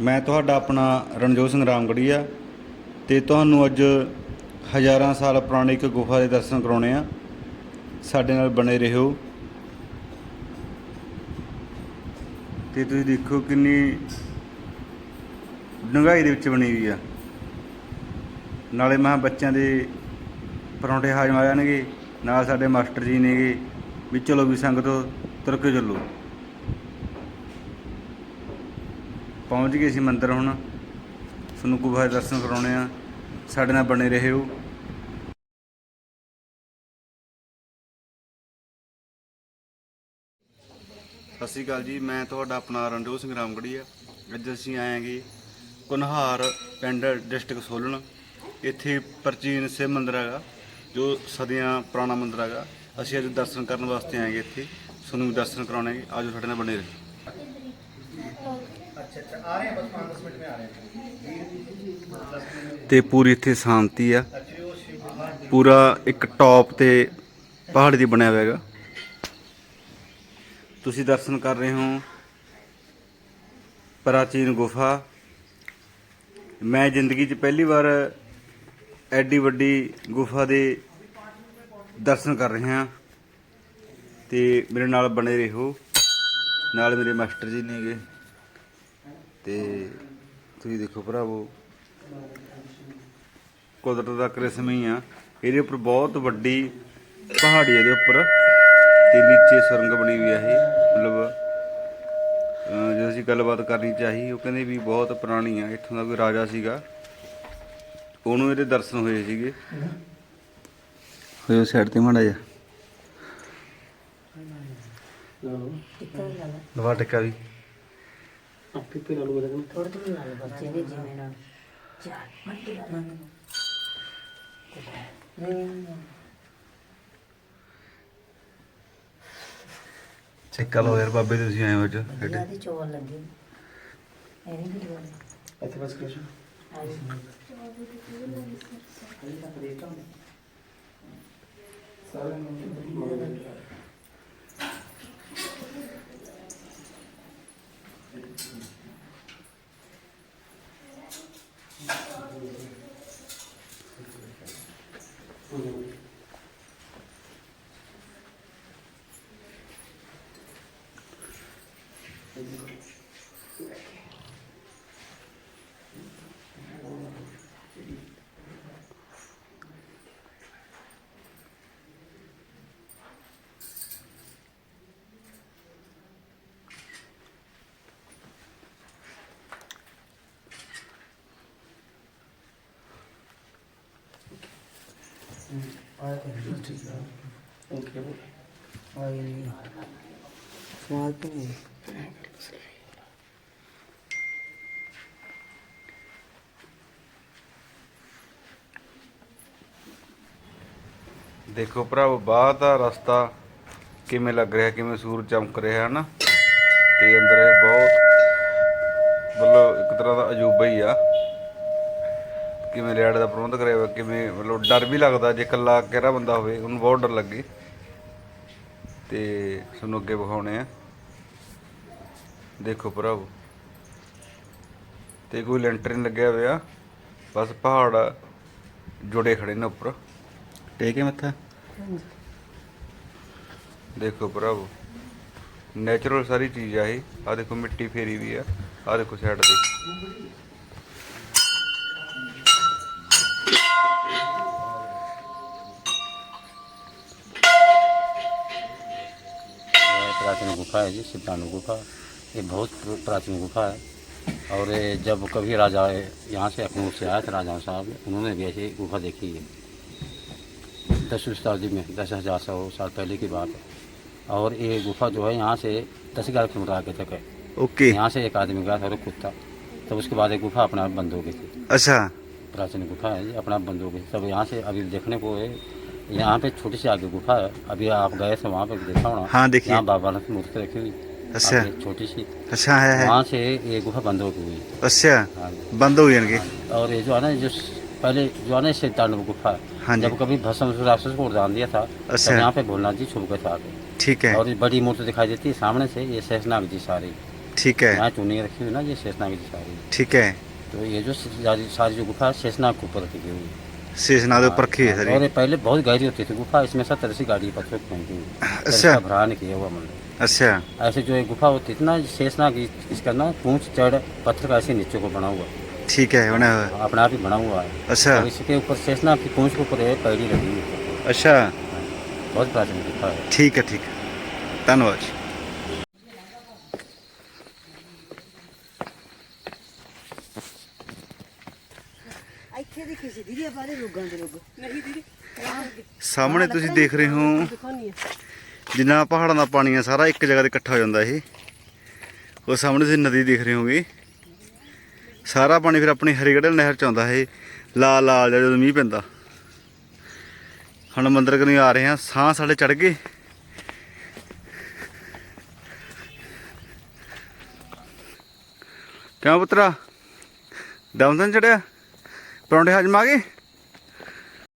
ਮੈਂ ਤੁਹਾਡਾ ਆਪਣਾ ਰਣਜੋਤ ਸਿੰਘ ਰਾਮਗੜੀਆ ਤੇ ਤੁਹਾਨੂੰ ਅੱਜ ਹਜ਼ਾਰਾਂ ਸਾਲ ਪੁਰਾਣੀ ਇੱਕ ਗੁਫਾ ਦੇ ਦਰਸ਼ਨ ਕਰਾਉਣੇ ਆ। ਸਾਡੇ ਨਾਲ ਬਣੇ ਰਹੋ। ਤੇ ਤੁਸੀਂ ਦੇਖੋ ਕਿੰਨੀ ਡੂੰਘਾਈ ਦੇ ਵਿੱਚ ਬਣੀ ਹੋਈ ਆ। ਨਾਲੇ ਮੈਂ ਕਿਹਾ ਬੱਚਿਆਂ ਦੇ ਪਰੌਂਠੇ ਹਾਜ਼ਮ ਆ ਜਾਣਗੇ, ਨਾਲ ਸਾਡੇ ਮਾਸਟਰ ਜੀ ਨੇਗੇ ਵੀ ਚਲੋ ਵੀ ਸੰਗਤੋ ਤੁਰ ਕੇ ਚੱਲੋ। ਪਹੁੰਚ ਗਏ ਸੀ ਮੰਦਿਰ ਹੁਣ। ਤੁਹਾਨੂੰ ਗੁਫਾ ਦੇ ਦਰਸ਼ਨ ਕਰਾਉਣੇ ਆ। ਸਾਡੇ ਨਾਲ ਬਣੇ ਰਹੋ। ਸਤਿ ਸ਼੍ਰੀ ਅਕਾਲ ਜੀ, ਮੈਂ ਤੁਹਾਡਾ ਆਪਣਾ ਰਣਜੋਤ ਸਿੰਘ ਰਾਮਗੜੀਆ ਅੱਜ ਅਸੀਂ ਆਏ ਹਾਂਗੇ ਕੁਨਹਾਰ ਪਿੰਡ ਡਿਸਟ੍ਰਿਕਟ ਸੋਲਨ ਇੱਥੇ ਪ੍ਰਾਚੀਨ ਸਿਵ ਮੰਦਿਰ ਹੈਗਾ, ਜੋ ਸਦੀਆਂ ਪੁਰਾਣਾ ਮੰਦਿਰ ਹੈਗਾ। ਅਸੀਂ ਅੱਜ ਦਰਸ਼ਨ ਕਰਨ ਵਾਸਤੇ ਆਏਗੇ ਇੱਥੇ। ਤੁਹਾਨੂੰ ਦਰਸ਼ਨ ਕਰਾਉਣੇ ਹੈਗੇ ਆਜੋ ਸਾਡੇ ਨਾਲ ਬਣੇ ਰਹੋ। ਤੇ ਪੂਰੀ ਇੱਥੇ ਸ਼ਾਂਤੀ ਆ। ਪੂਰਾ ਇੱਕ ਟੌਪ ਤੇ ਪਹਾੜ ਦੀ ਬਣਿਆ ਹੋਇਆ ਹੈਗਾ। ਤੁਸੀਂ ਦਰਸ਼ਨ ਕਰ ਰਹੇ ਹੋ। ਪ੍ਰਾਚੀਨ ਗੁਫਾ। ਮੈਂ ਜ਼ਿੰਦਗੀ 'ਚ ਪਹਿਲੀ ਵਾਰ ਐਡੀ ਵੱਡੀ ਗੁਫਾ ਦੇ ਦਰਸ਼ਨ ਕਰ ਰਿਹਾ ਤੇ ਮੇਰੇ ਨਾਲ ਬਣੇ ਰਹੋ। ਨਾਲ ਮੇਰੇ ਮਾਸਟਰ ਜੀ ਨੇਗੇ। ਤੇ ਤੁਸੀਂ ਦੇਖੋ ਭਰਾਵੋ ਕੁਦਰਤ ਦਾ ਕ੍ਰਿਸ਼ਮ ਹੀ ਆ। ਇਹਦੇ ਉੱਪਰ ਬਹੁਤ ਵੱਡੀ ਪਹਾੜੀ ਹੈ ਇਹਦੇ ਉੱਪਰ ਤੇ ਨੀਚੇ ਸੁਰੰਗ ਬਣੀ ਹੋਈ ਆ ਇਹ। ਮਤਲਬ ਜਦੋਂ ਅਸੀਂ ਗੱਲਬਾਤ ਕਰਨੀ ਚਾਹੀ ਉਹ ਕਹਿੰਦੇ ਵੀ ਬਹੁਤ ਪੁਰਾਣੀ ਆ ਇੱਥੋਂ ਦਾ ਕੋਈ ਰਾਜਾ ਸੀਗਾ। ਉਹਨੂੰ ਇਹਦੇ ਦਰਸ਼ਨ ਹੋਏ ਸੀਗੇ। ਹੋਇਓ ਸਾਈਡ ਤੇ ਮਾੜਾ ਜਾ ਲਵਾ ਟਿੱਕਾ ਵੀ। ਆਪੇ ਪੇ ਲਾਲੂ ਬਦਲ ਥੋੜੇ ਥੋੜੇ ਨਾਲ ਬੱਚੇ ਨੇ ਜਿਵੇਂ ਨਾਲ। ਚਾਰ ਮੰਡੀ ਲਾ ਚੈੱਕ ਕਰ ਯਾਰ ਬਾਬੇ ਤੁਸੀਂ ਆਏ ਹੋ ਅੱਜ ਇਹਨਾਂ ਚੋਲ ਲੱਗੀ। ਇੱਥੇ ਬਸ ਕ੍ਰਿਸ਼ਨ ਸਾਰੇ ਨੂੰ Podemos. ਤੇ ਦੇਖੋ ਭਰਾਵੋ ਬਾਹਰ ਦਾ ਰਸਤਾ ਕਿਵੇਂ ਲੱਗ ਰਿਹਾ, ਕਿਵੇਂ ਸੂਰਜ ਚਮਕ ਰਿਹਾ ਹੈ ਨਾ, ਤੇ ਅੰਦਰ ਇਹ ਬਹੁਤ ਮਤਲਬ ਇੱਕ ਤਰ੍ਹਾਂ ਦਾ ਅਜੂਬਾ ਹੀ ਆ। ਕਿਵੇਂ ਲੈਟ ਦਾ ਪ੍ਰਬੰਧ ਕਰਿਆ ਹੋਇਆ ਕਿਵੇਂ ਮਤਲਬ ਡਰ ਵੀ ਲੱਗਦਾ ਜੇ ਇਕੱਲਾ ਕਿਹੜਾ ਬੰਦਾ ਹੋਵੇ ਉਹਨੂੰ ਬਹੁਤ ਡਰ ਲੱਗੇ। ਤੇ ਤੁਹਾਨੂੰ ਅੱਗੇ ਵਿਖਾਉਣੇ ਆ। ਦੇਖੋ ਭਰਾਵੋ। ਤੇ ਕੋਈ ਲੈਂਟਰ ਨਹੀਂ ਲੱਗਿਆ ਹੋਇਆ ਬਸ ਪਹਾੜ ਜੁੜੇ ਖੜੇ ਨੇ ਉੱਪਰ। ਟੇਕੇ ਮੱਥਾ। ਦੇਖੋ ਭਰਾਵੋ ਨੇਚਰਲ ਸਾਰੀ ਚੀਜ਼ ਆ ਇਹ। ਆ ਦੇਖੋ ਮਿੱਟੀ ਫੇਰੀ ਵੀ ਆ ਆ ਦੇਖੋ ਸਾਈਡ ਤੇ। प्राचीन गुफा है जी सिद्धानु गुफा। ये बहुत प्राचीन गुफा है। और ये जब कभी राजा यहाँ से अखनूर से आए थे राजा साहब उन्होंने भी ऐसी गुफा देखी है। दसवीं शताब्दी में दस हज़ार सौ साल पहले की बात है। और ये गुफा जो है यहाँ से दस ग्यारह किलोमीटर आगे तक है। ओके। यहाँ से एक आदमी गया था और कुत्ता तो उसके बाद ये गुफा अपना बंद हो गई थी। अच्छा। प्राचीन गुफा है ये अपना बंद हो। गई सब यहाँ से अभी देखने को है। यहाँ पे छोटी सी आगे गुफा है। अभी आप गए थे वहाँ पे देखा होना। हाँ देखिए। यहाँ बाबा ने मूर्ति रखी हुई। अच्छा। छोटी सी। अच्छा है, वहाँ से ये गुफा बंद हो गई। अच्छा। हाँ। बंद हुई इनकी। हाँ। और ये जो है ना जो पहले जो है ना शैतान गुफा हाँ। जब कभी भस्म राक्षस को उड़ान दिया था अच्छा। यहाँ पे भोलनाथ जी छुप गए थे ठीक है। और बड़ी मूर्ति दिखाई देती है सामने से ये शेषनाग जी सारी। ठीक है। यहाँ चुनी रखी हुई ना ये शेषनाग जी सारी। ठीक है। तो ये जो सारी जो गुफा है शेषनाग के ऊपर रखी हुई शेषनाग ऊपर हाँ, रखी है और ये पहले बहुत गहरी होती थी गुफा इसमें सब तरह से गाड़ी पत्थर फेंकी हुई अच्छा। भरान किया हुआ मंदिर। अच्छा। ऐसे जो गुफा होती थी ना शेषनाग इसका ना पूछ चढ़ पत्थर का ऐसे नीचे को बना हुआ। ठीक है बना हुआ। हाँ, अपने आप ही बना हुआ है। अच्छा। इसके ऊपर शेषनाग की पूछ के ऊपर पैरी लगी हुई अच्छा। हाँ, बहुत प्राचीन गुफा है। ठीक है ठीक है। धन्यवाद। ਦੀ ਆ ਦੇ ਨਹੀਂ ਦੀਦੀ ਸਾਹਮਣੇ ਤੁਸੀਂ ਦੇਖ ਰਹੇ ਹੋ। ਦਿਖਾਉਣੀ ਆ ਜਿੰਨਾ ਪਹਾੜਾਂ ਦਾ ਪਾਣੀ ਹੈ ਸਾਰਾ ਇੱਕ ਜਗ੍ਹਾ ਤੇ ਇਕੱਠਾ ਹੋ ਜਾਂਦਾ ਇਹ। ਉਹ ਸਾਹਮਣੇ ਤੁਸੀਂ ਨਦੀ ਦੇਖ ਰਹੇ ਹੋਗੇ। ਸਾਰਾ ਪਾਣੀ ਫਿਰ ਆਪਣੀ ਹਰੀਗੜ੍ਹ ਨਹਿਰ ਚ ਆਉਂਦਾ ਇਹ। ਲਾਲ ਲਾਲ ਜਿਹਾ ਜਦੋਂ ਮੀਂਹ ਪੈਂਦਾ। ਹੁਣ ਮੰਦਰ ਕਨੀ ਆ ਰਹੇ ਹਾਂ। ਸਾਹ ਸਾਡੇ ਚੜ ਗਏ। ਕਿਉਂ ਪੁੱਤਰਾ? ਦਮ ਤਾਂ ਨੀ ਚੜਿਆ ਪਰੌਂਠੇ ਹਜਮ ਆ ਗਏ?